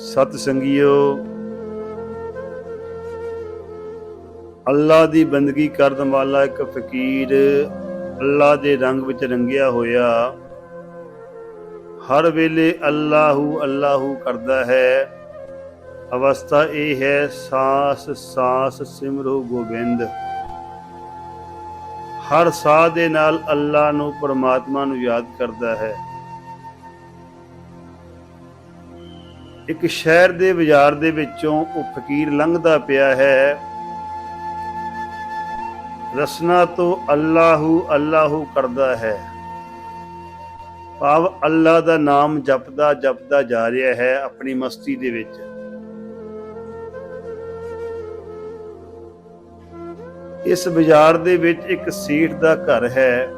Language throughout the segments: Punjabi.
ਸਤ ਸੰਗਿਓ, ਅੱਲਾ ਦੀ ਬੰਦਗੀ ਕਰਨ ਵਾਲਾ ਇੱਕ ਫਕੀਰ ਅੱਲਾ ਦੇ ਰੰਗ ਵਿੱਚ ਰੰਗਿਆ ਹੋਇਆ। ਹਰ ਵੇਲੇ ਅੱਲਾਹੂ ਅੱਲਾਹੂ ਕਰਦਾ ਹੈ। ਅਵਸਥਾ ਇਹ ਹੈ, ਸਾਸ ਸਾਸ, ਸਿਮਰੋ, ਗੋਬਿੰਦ। ਹਰ ਸਾਹ ਦੇ ਨਾਲ ਅੱਲਾ ਨੂੰ, ਪਰਮਾਤਮਾ ਨੂੰ ਯਾਦ ਕਰਦਾ ਹੈ। ਇੱਕ ਸ਼ਹਿਰ ਦੇ ਬਾਜ਼ਾਰ ਦੇ ਵਿੱਚੋਂ ਉਹ ਫਕੀਰ ਲੰਘਦਾ ਪਿਆ ਹੈ। ਰਸਨਾ ਤੋਂ ਅੱਲਾਹੂ ਅੱਲਾਹੂ ਕਰਦਾ ਹੈ। ਭਾਵ ਅੱਲਾ ਦਾ ਨਾਮ ਜਪਦਾ ਜਪਦਾ ਜਾ ਰਿਹਾ ਹੈ ਆਪਣੀ ਮਸਤੀ ਦੇ ਵਿੱਚ। ਇਸ ਬਾਜ਼ਾਰ ਦੇ ਵਿੱਚ ਇੱਕ ਸੇਠ ਦਾ ਘਰ ਹੈ।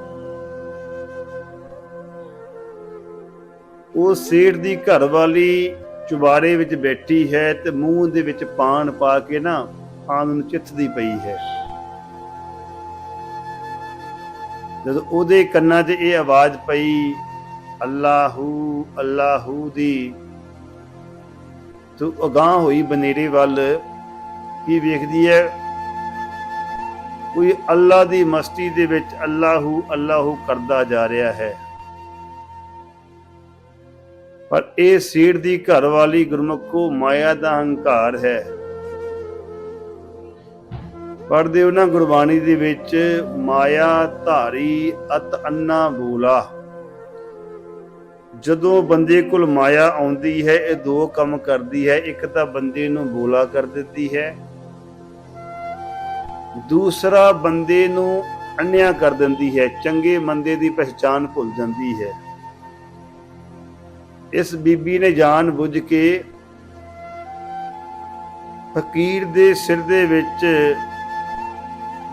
ਉਹ ਸੇਠ ਦੀ ਘਰ ਵਾਲੀ ਚੁਬਾਰੇ ਵਿੱਚ ਬੈਠੀ ਹੈ ਤੇ ਮੂੰਹ ਦੇ ਵਿੱਚ ਪਾਣ ਪਾ ਕੇ ਨਾ ਪਾਨ ਨੂੰ ਚਿੱਥਦੀ ਪਈ ਹੈ। ਜਦੋਂ ਉਹਦੇ ਕੰਨਾਂ 'ਚ ਇਹ ਆਵਾਜ਼ ਪਈ, ਅੱਲਾਹੂ ਅੱਲਾਹੂ ਦੀ, ਤੂੰ ਅਗਾਹ ਹੋਈ ਬਨੇਰੇ ਵੱਲ, ਕੀ ਵੇਖਦੀ ਹੈ ਕੋਈ ਅੱਲਾ ਦੀ ਮਸਤੀ ਦੇ ਵਿੱਚ ਅੱਲਾਹੂ ਅੱਲਾਹੂ ਕਰਦਾ ਜਾ ਰਿਹਾ ਹੈ। ਪਰ ਇਹ ਸੀੜ ਦੀ ਘਰ ਵਾਲੀ ਗੁਰਮੁਖੋ ਮਾਇਆ ਦਾ ਹੰਕਾਰ ਹੈ। ਪੜਦੇ ਉਹਨਾਂ ਗੁਰਬਾਣੀ ਦੇ ਵਿੱਚ ਮਾਇਆ ਧਾਰੀ ਅਤ ਅੰਨਾ ਬੂਲਾ। ਜਦੋਂ ਬੰਦੇ ਕੋਲ ਮਾਇਆ ਆਉਂਦੀ ਹੈ, ਇਹ ਦੋ ਕੰਮ ਕਰਦੀ ਹੈ। ਇੱਕ ਤਾਂ ਬੰਦੇ ਨੂੰ ਬੋਲਾ ਕਰ ਦਿੰਦੀ ਹੈ। ਦੂਸਰਾ ਬੰਦੇ ਨੂੰ ਅੰਨਿਆ ਕਰ ਦਿੰਦੀ ਹੈ। ਚੰਗੇ ਮੰਦੇ ਦੀ ਪਛਾਣ ਭੁੱਲ ਜਾਂਦੀ ਹੈ। ਇਸ ਬੀਬੀ ਨੇ ਜਾਣ ਬੁੱਝ ਕੇ ਫਕੀਰ ਦੇ ਸਿਰ ਦੇ ਵਿੱਚ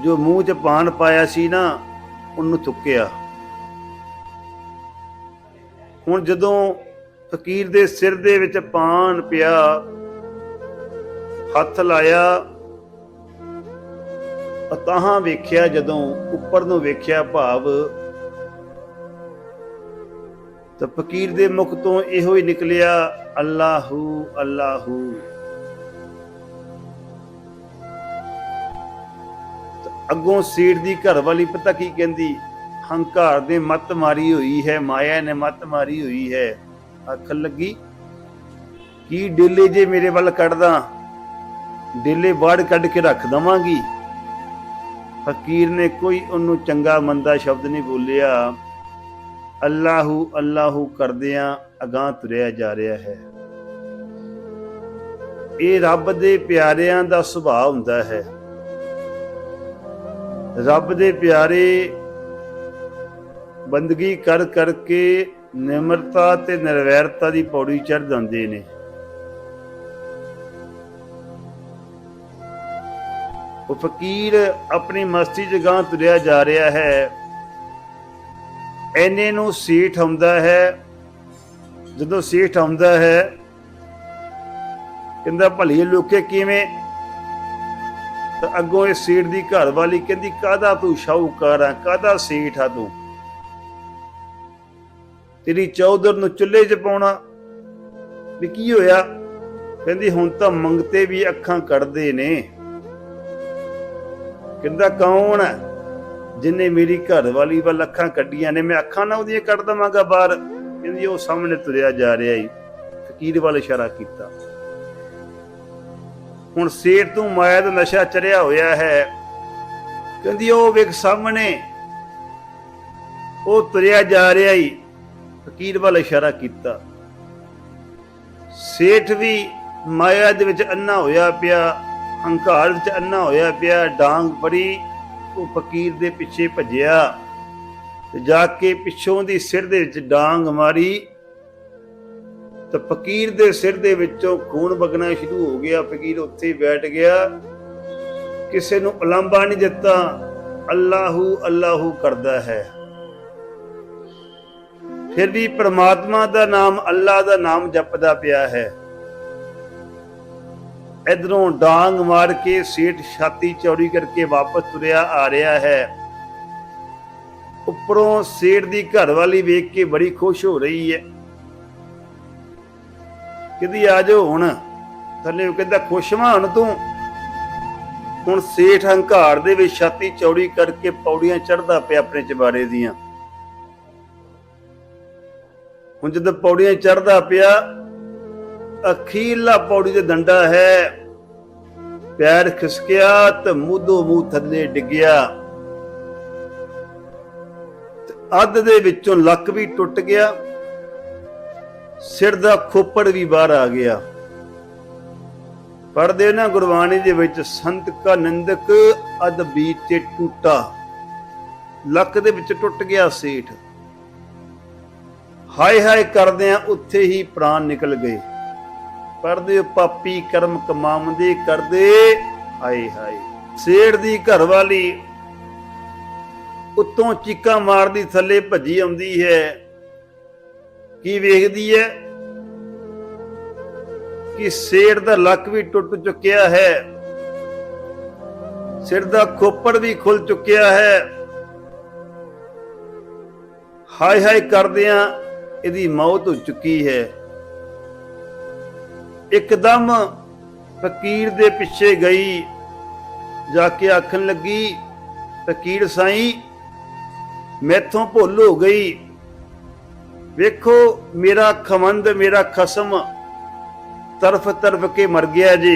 ਜੋ ਮੂੰਹ 'ਚ ਪਾਨ ਪਾਇਆ ਸੀ ਨਾ, ਉਹਨੂੰ ਥੁੱਕਿਆ ਹੁਣ ਜਦੋਂ ਫਕੀਰ ਦੇ ਸਿਰ ਦੇ ਵਿੱਚ ਪਾਨ ਪਿਆ, ਹੱਥ ਲਾਇਆ, ਅਤਾਹਾਂ ਵੇਖਿਆ ਜਦੋਂ, ਉੱਪਰ ਨੂੰ ਵੇਖਿਆ ਭਾਵ ਤਾਂ ਫਕੀਰ ਦੇ ਮੁਖ ਤੋਂ ਇਹੋ ਹੀ ਨਿਕਲਿਆ, ਅੱਲਾਹੂ ਅੱਲਾਹੂ। ਅੱਗੋਂ ਸੀੜ ਦੀ ਘਰ ਵਾਲੀ ਪਤਾ ਕੀ ਕਹਿੰਦੀ ਹੰਕਾਰ ਦੇ ਮੱਤ ਮਾਰੀ ਹੋਈ ਹੈ, ਮਾਇਆ ਨੇ ਮੱਤ ਮਾਰੀ ਹੋਈ ਹੈ। ਅੱਖ ਲੱਗੀ, ਕੀ ਡੇਲੇ ਜੇ ਮੇਰੇ ਵੱਲ ਕੱਢਦਾ, ਡੇਲੇ ਬਾੜ ਕੱਢ ਕੇ ਰੱਖ ਦਵਾਂਗੀ? ਫਕੀਰ ਨੇ ਕੋਈ ਉਹਨੂੰ ਚੰਗਾ ਮੰਦਾ ਸ਼ਬਦ ਨਹੀਂ ਬੋਲਿਆ। ਅੱਲਾਹੂ ਅੱਲਾਹੂ ਕਰਦਿਆਂ ਅਗਾਹ ਤੁਰਿਆ ਜਾ ਰਿਹਾ ਹੈ। ਇਹ ਰੱਬ ਦੇ ਪਿਆਰਿਆਂ ਦਾ ਸੁਭਾਅ ਹੁੰਦਾ ਹੈ। ਰੱਬ ਦੇ ਪਿਆਰੇ ਬੰਦਗੀ ਕਰ ਕਰਕੇ ਨਿਮਰਤਾ ਤੇ ਨਿਰਵੈਰਤਾ ਦੀ ਪੌੜੀ ਚੜ੍ਹ ਜਾਂਦੇ ਨੇ। ਉਹ ਫਕੀਰ ਆਪਣੀ ਮਸਤੀ ਜਗਾਂ ਤੁਰਿਆ ਜਾ ਰਿਹਾ ਹੈ। ਐਨੇ ਨੂੰ ਸੀਠ ਆਉਂਦਾ ਹੈ। ਜਦੋਂ ਸੀਠ ਆਉਂਦਾ ਹੈ, ਕਹਿੰਦਾ ਭਲੀ ਲੋਕੇ ਕਿਵੇਂ? ਤਾਂ ਅੱਗੋਂ ਇਹ ਸੀਟ ਦੀ ਘਰ ਵਾਲੀ ਕਹਿੰਦੀ ਕਾਦਾ ਤੂੰ ਸ਼ਾਹੂਕਾਰ ਆ? ਕਾਦਾ ਸੀਠ ਆ ਤੂੰ? ਤੇਰੀ ਚੌਧਰ ਨੂੰ ਚੁੱਲ੍ਹੇ 'ਚ ਪਾਉਣਾ। ਵੀ ਕੀ ਹੋਇਆ? ਕਹਿੰਦੀ, ਹੁਣ ਤਾਂ ਮੰਗਤੇ ਵੀ ਅੱਖਾਂ ਕੱਢਦੇ ਨੇ। ਕਹਿੰਦਾ, ਕੌਣ ਹੈ? ਜਿਨੇ ਮੇਰੀ ਘਰਵਾਲੀ ਵੱਲ ਅੱਖਾਂ ਕੱਢੀਆਂ ਨੇ, ਮੈਂ ਅੱਖਾਂ ਨਾ ਉਹਦੀਆਂ ਕੱਢ ਦਵਾਂਗਾ ਬਾਹਰ। ਕਹਿੰਦੀ, ਉਹ ਸਾਹਮਣੇ ਤੁਰਿਆ ਜਾ ਰਿਹਾ ਈ, ਫਕੀਰ ਵੱਲ ਇਸ਼ਾਰਾ ਕੀਤਾ। ਹੁਣ ਸੇਠ ਤੋਂ ਮਾਇਆ ਦਾ ਨਸ਼ਾ ਚੜਿਆ ਹੋਇਆ ਹੈ। ਕਹਿੰਦੀ, ਉਹ ਵੇਖ ਸਾਹਮਣੇ, ਉਹ ਤੁਰਿਆ ਜਾ ਰਿਹਾ ਈ, ਫਕੀਰ ਵੱਲ ਇਸ਼ਾਰਾ ਕੀਤਾ। ਸੇਠ ਵੀ ਮਾਇਆ ਦੇ ਵਿੱਚ ਅੰਨਾ ਹੋਇਆ ਪਿਆ, ਹੰਕਾਰ ਵਿੱਚ ਅੰਨਾ ਹੋਇਆ ਪਿਆ, ਡਾਂਗ ਫੜੀ। ਉਹ ਫਕੀਰ ਦੇ ਪਿੱਛੇ ਭੱਜਿਆ ਤੇ ਜਾ ਕੇ ਪਿੱਛੋਂ ਦੀ ਸਿਰ ਦੇ ਵਿੱਚ ਡਾਂਗ ਮਾਰੀ। ਤਾਂ ਫਕੀਰ ਦੇ ਸਿਰ ਦੇ ਵਿੱਚੋਂ ਖੂਨ ਵਗਣਾ ਸ਼ੁਰੂ ਹੋ ਗਿਆ। ਫਕੀਰ ਉੱਥੇ ਬੈਠ ਗਿਆ। ਕਿਸੇ ਨੂੰ ਉਲੰਭਾ ਨਹੀਂ ਦਿੱਤਾ। ਅੱਲਾਹੂ ਅੱਲਾਹੂ ਕਰਦਾ ਹੈ। ਫਿਰ ਵੀ ਪ੍ਰਮਾਤਮਾ ਦਾ ਨਾਮ ਅੱਲਾ ਦਾ ਨਾਮ ਜਪਦਾ ਪਿਆ ਹੈ। ਇਧਰੋਂ ਡਾਂਗ ਮਾਰ ਕੇ ਸੇਠ ਛਾਤੀ ਚੌੜੀ ਕਰਕੇ ਵਾਪਸ ਤੁਰਿਆ ਆ ਰਿਹਾ ਹੈ। ਉੱਪਰੋਂ ਸੇਠ ਦੀ ਘਰ ਵੇਖ ਕੇ ਬੜੀ ਖੁਸ਼ ਹੋ ਰਹੀ ਹੈ। ਕਿਦੀ ਆ ਹੁਣ। ਥੱਲੇ ਉਹ ਕਹਿੰਦਾ ਖੁਸ਼ਵਾ ਹੁਣ ਤੂੰ। ਹੁਣ ਸੇਠ ਹੰਕਾਰ ਦੇ ਵਿੱਚ ਛਾਤੀ ਚੌੜੀ ਕਰਕੇ ਪੌੜੀਆਂ ਚੜਦਾ ਪਿਆ ਆਪਣੇ ਚਬਾਰੇ ਦੀਆਂ। ਹੁਣ ਜਦੋਂ ਪੌੜੀਆਂ ਚੜਦਾ ਪਿਆ ਅਖੀਰਲਾ ਪੌੜੀ ਤੇ ਡੰਡਾ ਹੈ। ਪੈਰ ਖਿਸਕਿਆ ਤੇ ਮੂਧੋ ਮੂੰਹ ਥੱਲੇ ਡਿੱਗਿਆ। ਅੱਧ ਦੇ ਵਿੱਚੋਂ ਲੱਕ ਵੀ ਟੁੱਟ ਗਿਆ। ਸਿਰ ਦਾ ਖੋਪੜ ਵੀ ਬਾਹਰ ਆ ਗਿਆ। ਪੜਦੇ ਨਾ ਗੁਰਬਾਣੀ ਦੇ ਵਿੱਚ ਸੰਤ ਕਾ ਨਿੰਦਕ ਅਦ ਬੀਤੇ ਟੂਟਾ। ਲੱਕ ਦੇ ਵਿੱਚ ਟੁੱਟ ਗਿਆ ਸੇਠ। ਹਾਏ ਹਾਏ ਕਰਦੇ ਆ ਉੱਥੇ ਹੀ ਪ੍ਰਾਣ ਨਿਕਲ ਗਏ। ਪੜਦੇ ਪਾਪੀ ਕਰਮ ਕਮਾਉਂਦੇ, ਕਰਦੇ ਆਏ ਹਾਏ। ਸੇਠ ਦੀ ਘਰ ਵਾਲੀ ਉੱਤੋਂ ਚੀਕਾਂ ਮਾਰਦੀ, ਥੱਲੇ ਭੱਜੀ ਆਉਂਦੀ ਹੈ। ਕੀ ਵੇਖਦੀ ਹੈ? ਕਿ ਸੇਠ ਦਾ ਲੱਕ ਵੀ ਟੁੱਟ ਚੁੱਕਿਆ ਹੈ। ਸਿਰ ਦਾ ਖੋਪੜ ਵੀ ਖੁੱਲ ਚੁੱਕਿਆ ਹੈ। ਹਾਏ ਹਾਏ, ਕਰਦਿਆਂ ਇਹਦੀ ਮੌਤ ਹੋ ਚੁੱਕੀ ਹੈ। ਇੱਕਦਮ ਫਕੀਰ ਦੇ ਪਿੱਛੇ ਗਈ। ਜਾ ਕੇ ਆਖਣ ਲੱਗੀ, ਫਕੀਰ ਸਾਈਂ, ਮੈਥੋਂ ਭੁੱਲ ਹੋ ਗਈ। ਵੇਖੋ, ਮੇਰਾ ਖਮੰਦ ਮੇਰਾ ਖਸਮ ਤਰਫ ਤਰਫ ਕੇ ਮਰ ਗਿਆ ਜੀ।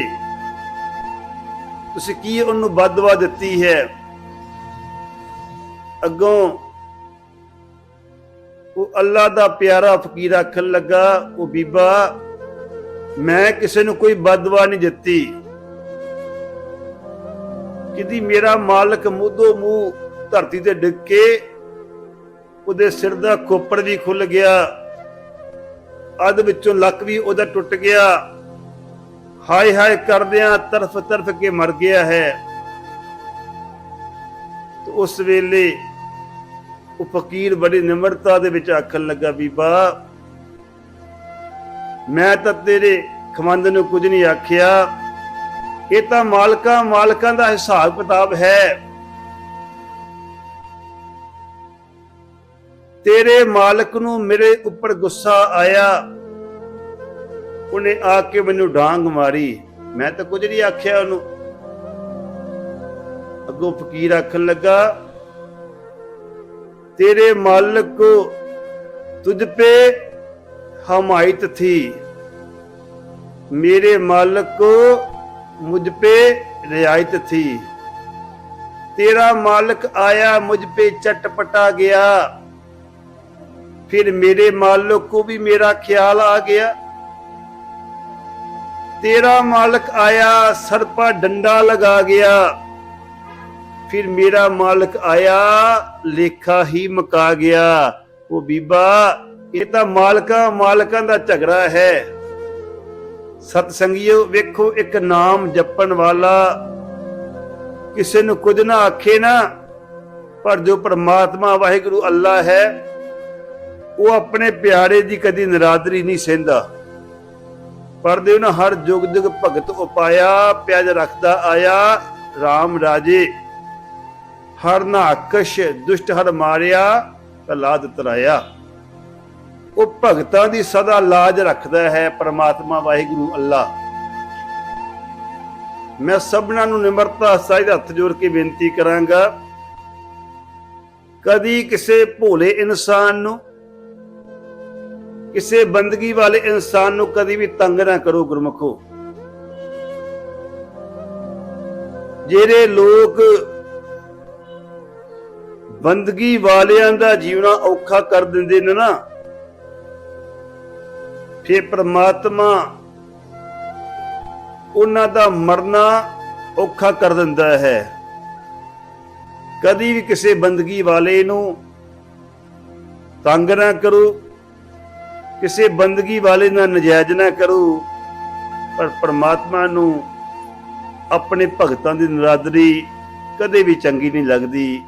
ਤੁਸੀਂ ਕੀ ਉਹਨੂੰ ਬਦਦੁਆ ਦਿੱਤੀ ਹੈ? ਅੱਗੋਂ ਉਹ ਅੱਲਾ ਦਾ ਪਿਆਰਾ ਫਕੀਰ ਆਖਣ ਲੱਗਾ, ਉਹ ਬੀਬਾ ਮੈਂ ਕਿਸੇ ਨੂੰ ਕੋਈ ਬਦਦੁਆ ਨਹੀਂ ਦਿੱਤੀ। ਕਿਦੀ ਮੇਰਾ ਮਾਲਕ ਮੂਧੋ ਮੂੰਹ ਧਰਤੀ ਤੇ ਡਿੱਗ ਕੇ ਉਹਦੇ ਸਿਰ ਦਾ ਖੋਪੜ ਵੀ ਖੁੱਲ ਗਿਆ, ਅੱਧ ਵਿੱਚੋਂ ਲੱਕ ਵੀ ਉਹਦਾ ਟੁੱਟ ਗਿਆ। ਹਾਏ ਹਾਏ ਕਰਦਿਆਂ ਤਰਫ ਤਰਫ ਕੇ ਮਰ ਗਿਆ ਹੈ। ਤੇ ਉਸ ਵੇਲੇ ਉਹ ਫਕੀਰ ਬੜੀ ਨਿਮਰਤਾ ਦੇ ਵਿੱਚ ਆਖਣ ਲੱਗਾ, ਬੀਬਾ ਮੈਂ ਤਾਂ ਤੇਰੇ ਖਮੰਦ ਨੂੰ ਕੁਝ ਨਹੀਂ ਆਖਿਆ। ਇਹ ਤਾਂ ਮਾਲਕਾਂ ਮਾਲਕਾਂ ਦਾ ਹਿਸਾਬ ਕਿਤਾਬ ਹੈ। ਤੇਰੇ ਮਾਲਕ ਨੂੰ ਮੇਰੇ ਉੱਪਰ ਗੁੱਸਾ ਆਇਆ। ਉਹਨੇ ਆ ਕੇ ਮੈਨੂੰ ਡਾਂਗ ਮਾਰੀ। ਮੈਂ ਤਾਂ ਕੁਝ ਨਹੀਂ ਆਖਿਆ ਉਹਨੂੰ। ਅੱਗੋਂ ਫਕੀਰ ਆਖਣ ਲੱਗਾ, ਤੇਰੇ ਮਾਲਕ ਕੋ ਤੁਝ ਪੇ हमायत थी मेरे मालिक को मुझ पे रियायत थी तेरा मालिक आया मुझ पे चटपटा गया फिर मेरे मालिक को भी मेरा ख्याल आ गया तेरा मालिक आया सर पर डंडा लगा गया फिर मेरा मालिक आया लेखा ही मका गया वो बीबा ਇਹ ਤਾਂ ਮਾਲਕਾਂ ਮਾਲਕਾਂ ਦਾ ਝਗੜਾ ਹੈ। ਸਤ ਸੰਗਿਓ ਵੇਖੋ ਇੱਕ ਨਾਮ ਜਪਣ ਵਾਲਾ ਕਿਸੇ ਨੂੰ ਕੁਝ ਨਾ ਆਖੇ ਨਾ, ਪਰ ਜੋ ਪਰਮਾਤਮਾ ਵਾਹਿਗੁਰੂ ਅੱਲਾ ਹੈ, ਉਹ ਆਪਣੇ ਪਿਆਰੇ ਦੀ ਕਦੀ ਨਰਾਦਰੀ ਨਹੀਂ ਸਹਿੰਦਾ। ਪਰਦੇ ਉਹਨਾਂ ਹਰ ਜੁਗ ਜੁਗ ਭਗਤ ਉਪਾਇਆ, ਪਿਆਜ ਰੱਖਦਾ ਆਇਆ RAM ਰਾਜੇ, ਹਰ ਨਾਕਸ਼ ਦੁਸ਼ਟ ਹਰ ਮਾਰਿਆ ਪ੍ਰਲਾਦ ਤਰਾਇਆ। ਉਹ ਭਗਤਾਂ ਦੀ ਸਦਾ ਲਾਜ ਰੱਖਦਾ ਹੈ ਪ੍ਰਮਾਤਮਾ ਵਾਹਿਗੁਰੂ ਅੱਲਾ। ਮੈਂ ਸਭਨਾਂ ਨੂੰ ਨਿਮਰਤਾ ਸਹਿਜ ਹੱਥ ਜੋੜ ਕੇ ਬੇਨਤੀ ਕਰਾਂਗਾ, ਕਦੀ ਕਿਸੇ ਭੋਲੇ ਇਨਸਾਨ ਨੂੰ, ਕਿਸੇ ਬੰਦਗੀ ਵਾਲੇ ਇਨਸਾਨ ਨੂੰ ਕਦੀ ਵੀ ਤੰਗ ਨਾ ਕਰੋ ਗੁਰਮਖੋ। ਜਿਹੜੇ ਲੋਕ ਬੰਦਗੀ ਵਾਲਿਆਂ ਦਾ ਜੀਵਨਾ ਔਖਾ ਕਰ ਦਿੰਦੇ ਨੇ ਨਾ ਫੇ ਪ੍ਰਮਾਤਮਾ ਉਹਨਾਂ ਦਾ ਮਰਨਾ ਔਖਾ ਕਰ ਦਿੰਦਾ ਹੈ। ਕਦੀ ਵੀ ਕਿਸੇ ਬੰਦਗੀ ਵਾਲੇ ਨੂੰ ਤੰਗ ਨਾ ਕਰੋ, ਕਿਸੇ ਬੰਦਗੀ ਵਾਲੇ ਨਾਲ ਨਜਾਇਜ਼ ਨਾ ਕਰੋ, ਪਰ ਪ੍ਰਮਾਤਮਾ ਨੂੰ ਆਪਣੇ ਭਗਤਾਂ ਦੀ ਨਰਾਦਰੀ ਕਦੇ ਵੀ ਚੰਗੀ ਨਹੀਂ ਲੱਗਦੀ।